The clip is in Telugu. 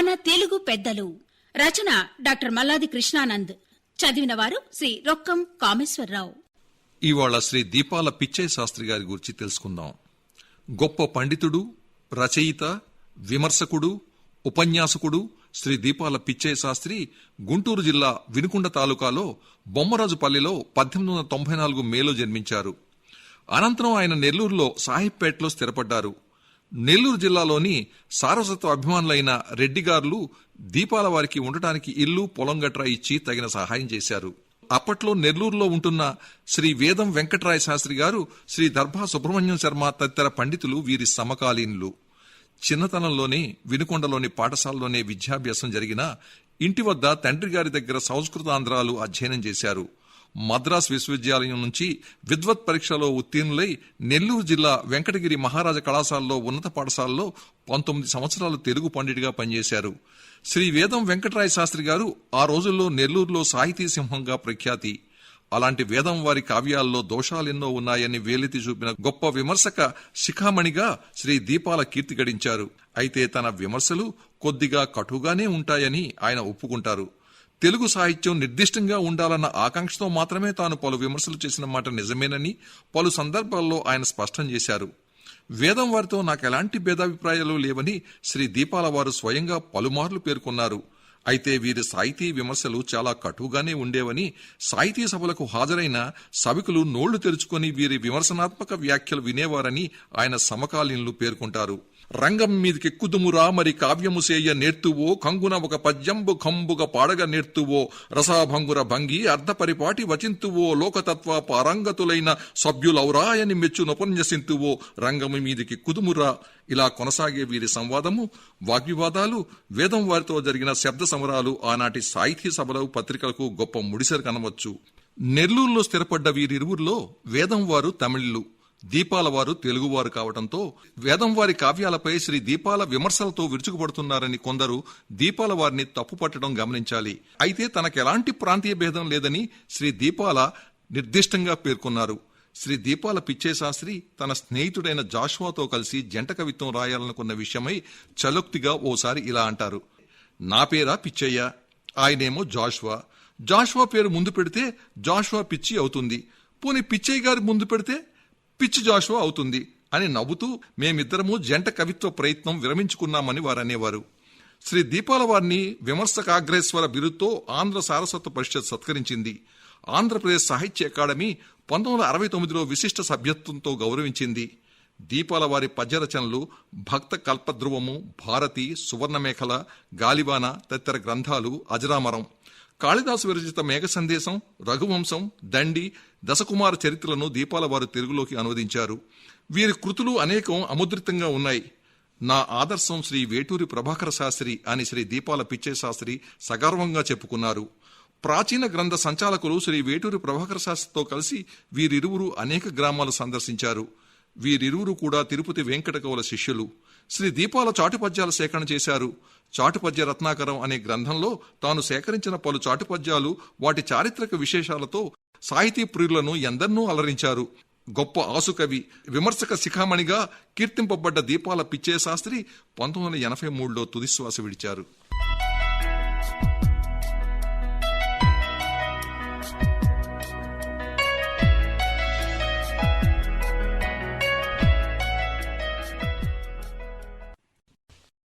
మన తెలుగు పెద్దలు. రచన డాక్టర్ మల్లాది కృష్ణానంద్. చదివిన వారు శ్రీ రొక్కం కామేశ్వరరావు. ఇవాళ శ్రీ దీపాల పిచ్చయ్య శాస్త్రి గారి గురించి తెలుసుకుందాం. గొప్ప పండితుడు రచయిత విమర్శకుడు ఉపన్యాసకుడు శ్రీ దీపాల పిచ్చయ్య శాస్త్రి గుంటూరు జిల్లా వినుకొండ తాలూకాలో బొమ్మరాజుపల్లిలో పద్దెనిమిది వందల తొంభై నాలుగు మేలో జన్మించారు. అనంతరం ఆయన నెల్లూరులో సాహిబ్పేటలో స్థిరపడ్డారు. నెల్లూరు జిల్లాలోని సారస్వత అభిమానులైన రెడ్డిగారులు దీపాల వారికి ఉండటానికి ఇల్లు పొలం గట్రా ఇచ్చి తగిన సహాయం చేశారు. అప్పట్లో నెల్లూరులో ఉంటున్న శ్రీ వేదం వెంకటరాయ శాస్త్రి గారు శ్రీ దర్భా సుబ్రహ్మణ్యం శర్మ తదితర పండితులు వీరి సమకాలీనులు. చిన్నతనంలోనే వినుకొండలోని పాఠశాలలోనే విద్యాభ్యాసం జరిగిన ఇంటి వద్ద తండ్రి గారి దగ్గర సంస్కృతాంధ్రాలు అధ్యయనం చేశారు. మద్రాస్ విశ్వవిద్యాలయం నుంచి విద్వత్ పరీక్షలో ఉత్తీర్ణులై నెల్లూరు జిల్లా వెంకటగిరి మహారాజ కళాశాలలో ఉన్నత పాఠశాలలో పంతొమ్మిది సంవత్సరాలు తెలుగు పండితుడిగా పనిచేశారు. శ్రీ వేదం వెంకటరాయ శాస్త్రి గారు ఆ రోజుల్లో నెల్లూరులో సాహితీ సింహంగా ప్రఖ్యాతి. అలాంటి వేదం వారి కావ్యాల్లో దోషాలెన్నో ఉన్నాయని వేలెత్తి చూపిన గొప్ప విమర్శక శిఖామణిగా శ్రీ దీపాల కీర్తి గడించారు. అయితే తన విమర్శలు కొద్దిగా కటుగానే ఉంటాయని ఆయన ఒప్పుకుంటారు. తెలుగు సాహిత్యం నిర్దిష్టంగా ఉండాలన్న ఆకాంక్షతో మాత్రమే తాను పలు విమర్శలు చేసిన మాట నిజమేనని పలు సందర్భాల్లో ఆయన స్పష్టం చేశారు. వేదం వారితో నాకు ఎలాంటి భేదాభిప్రాయాలు లేవని శ్రీ దీపాల వారు స్వయంగా పలుమార్లు పేర్కొన్నారు. అయితే వీరి సాహితీ విమర్శలు చాలా కటుగానే ఉండేవని సాహితీ సభలకు హాజరైన సభికులు నోళ్ళు తెరుచుకొని వీరి విమర్శనాత్మక వ్యాఖ్యలు వినేవారని ఆయన సమకాలీనులు పేర్కొంటారు. రంగం మీదికెక్కుదుమురా మరి కావ్యము సేయ నేర్తువో కంగున ఒక పద్యంబు కంబుగ పాడగ నేర్తువో రసాభంగుర భంగి అర్ధపరిపాటి వచింతువో లోకతత్వ పారంగతులైన సభ్యులౌరాయని మెచ్చు మెచ్చునొపన్యసింతువో రంగము మీదికి కుదుమురా. ఇలా కొనసాగే వీరి సంవాదము వాగ్వివాదాలు వేదం వారితో జరిగిన శబ్ద సమరాలు ఆనాటి సాహితీ సభలు పత్రికలకు గొప్ప ముడిసరి కనవచ్చు నెల్లూరులో స్థిరపడ్డ వీరిరువురిలో వేదం వారు తమిళ్ళు. దీపాల వారు తెలుగువారు కావడంతో వేదం వారి కావ్యాలపై శ్రీ దీపాల విమర్శలతో విరుచుకుపడుతున్నారని కొందరు దీపాల వారిని తప్పుపట్టడం గమనించాలి. అయితే తనకెలాంటి ప్రాంతీయ భేదం లేదని శ్రీ దీపాల నిర్దిష్టంగా పేర్కొన్నారు. శ్రీ దీపాల పిచ్చే శాస్త్రి తన స్నేహితుడైన జాషువాతో కలిసి జంట కవిత్వం రాయాలనుకున్న విషయమై చలోక్తిగా ఓసారి ఇలా అంటారు. నా పేరా పిచ్చయ్య? ఆయనేమో జాషువా. జాషువా పేరు ముందు పెడితే జాషువా పిచ్చి అవుతుంది. పోనీ పిచ్చయ్య గారి ముందు పెడితే పిచ్చి జాషువా అవుతుంది అని నవ్వుతూ మేమిద్దరము జంట కవిత్వ ప్రయత్నం విరమించుకున్నామని వారనేవారు. శ్రీ దీపాల వారిని విమర్శకాగ్రేశ్వర బిరుదుతో ఆంధ్ర సారస్వత పరిషత్ సత్కరించింది. ఆంధ్రప్రదేశ్ సాహిత్య అకాడమీ పంతొమ్మిది వందల అరవై తొమ్మిదిలో విశిష్ట సభ్యత్వంతో గౌరవించింది. దీపాల వారి పద్యరచనలు భక్త కల్పధ్రువము భారతి సువర్ణమేఖల గాలివాన తదితర గ్రంథాలు అజరామరం. కాళిదాసు విరచిత మేఘ సందేశం రఘువంశం దండి దశకుమార చరిత్రలను దీపాల వారు తెలుగులోకి అనువదించారు. వీరి కృతులు అనేకం అముద్రితంగా ఉన్నాయి. నా ఆదర్శం శ్రీ వేటూరి ప్రభాకర శాస్త్రి అని శ్రీ దీపాల పిచ్చే శాస్త్రి సగర్వంగా చెప్పుకున్నారు. ప్రాచీన గ్రంథ సంచాలకులు శ్రీ వేటూరి ప్రభాకర శాస్త్రితో కలిసి వీరిరువురు అనేక గ్రామాలు సందర్శించారు. వీరిరువురు కూడా తిరుపతి వెంకట కవుల శిష్యులు. శ్రీ దీపాల చాటుపద్యాల సేకరణ చేశారు. చాటుపద్య రత్నాకరం అనే గ్రంథంలో తాను సేకరించిన పలు చాటుపద్యాలు వాటి చారిత్రక విశేషాలతో సాహితీ ప్రియులను ఎందరినో అలరించారు. గొప్ప ఆసుకవి విమర్శక శిఖామణిగా కీర్తింపబడ్డ దీపాల పిచ్చే శాస్త్రి పంతొమ్మిది వందల ఎనభై మూడులో తుదిశ్వాస విడిచారు.